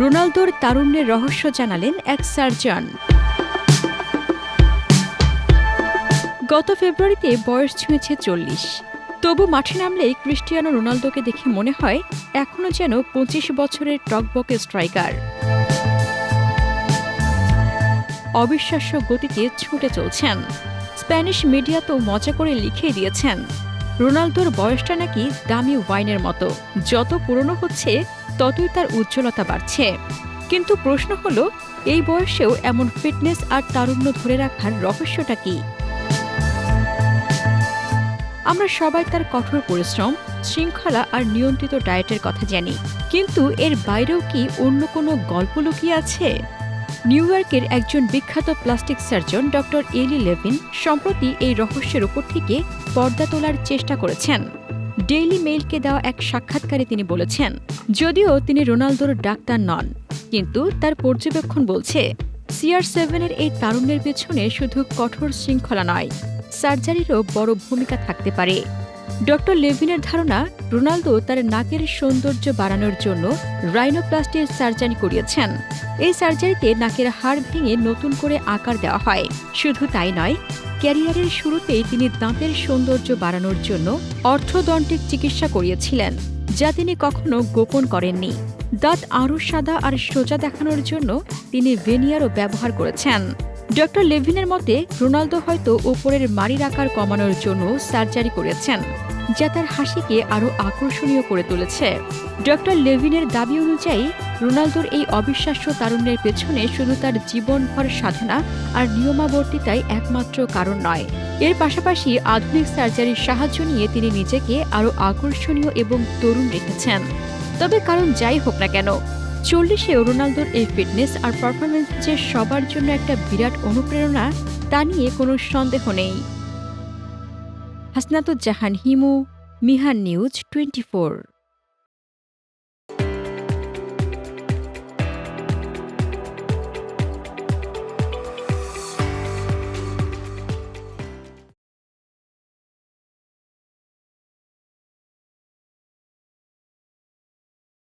রোনালদোর তারুণ্যের রহস্য জানালেন এক সার্জন। গত ফেব্রুয়ারিতে বয়স ছুঁয়েছে চল্লিশ। তবু মাঠে নামলেই ক্রিস্টিয়ানো রোনালদোকে দেখে মনে হয় এখনও যেন পঁচিশ বছরের টকবকে স্ট্রাইকার। অবিশ্বাস্য গতিতে ছুটে চলছেন। স্প্যানিশ মিডিয়া তো মজা করে লিখেই দিয়েছেন, রোনালদোর বয়সটা নাকি দামি ওয়াইনের মতো। যত পুরনো হচ্ছে ততই তার উজ্জ্বলতা বাড়ছে। কিন্তু প্রশ্ন হলো, এই বয়সেও এমন ফিটনেস আর তারুণ্য ধরে রাখার রহস্যটা কি? আমরা সবাই তার কঠোর পরিশ্রম, শৃঙ্খলা আর নিয়ন্ত্রিত ডায়েটের কথা জানি। কিন্তু এর বাইরেও কি অন্য কোনো গল্প লুকিয়ে আছে? নিউ ইয়র্কের একজন বিখ্যাত plastic surgeon doctor Eli Levine সম্প্রতি এই রহস্যের উপর থেকে পর্দা তোলার চেষ্টা করেছেন। ডেইলি মেইলকে দেওয়া এক সাক্ষাৎকারে তিনি বলেছেন, যদিও তিনি রোনালদোর ডাক্তার নন, কিন্তু তার পর্যবেক্ষণ বলছে সিআর সেভেনের এই তারুণ্যের পেছনে শুধু কঠোর শৃঙ্খলা নয়, সার্জারিরও বড় ভূমিকা থাকতে পারে। ডক্টর লেভিনের ধারণা, রোনালদো তার নাকের সৌন্দর্য বাড়ানোর জন্য রাইনোপ্লাস্টির সার্জারি করিয়েছেন। এই সার্জারিতে নাকের হাড় ভেঙে নতুন করে আকার দেওয়া হয়। শুধু তাই নয়, ক্যারিয়ারের শুরুতেই তিনি দাঁতের সৌন্দর্য বাড়ানোর জন্য অর্থোডন্টিক চিকিৎসা করিয়েছিলেন, যা তিনি কখনো গোপন করেননি। দাঁত আরও সাদা আর সোজা দেখানোর জন্য তিনি ভেনিয়ারও ব্যবহার করেছেন। ডক্টর লেভিনের মতে, রোনালদো হয়তো উপরের মাড়ির আকার কমানোর জন্য সার্জারি করেছেন, যা তার হাসিকে আরও আকর্ষণীয় করে তুলেছে। ডক্টর লেভিনের দাবি অনুযায়ী, রোনালদোর এই অবিশ্বাস্য তারুণ্যের পেছনে শুধু তার জীবনভর সাধনা আর নিয়মাবর্তিতাই একমাত্র কারণ নয়। এর পাশাপাশি আধুনিক সার্জারির সাহায্য নিয়ে তিনি নিজেকে আরও আকর্ষণীয় এবং তরুণ রেখেছেন। তবে কারণ যাই হোক না কেন চল্লিশে রোনালদোর এই ফিটনেস আর পারফরমেন্স যে সবার জন্য একটা বিরাট অনুপ্রেরণা, তা নিয়ে কোনো সন্দেহ নেই। Hasnatuzzahan Himu, Mihan news twenty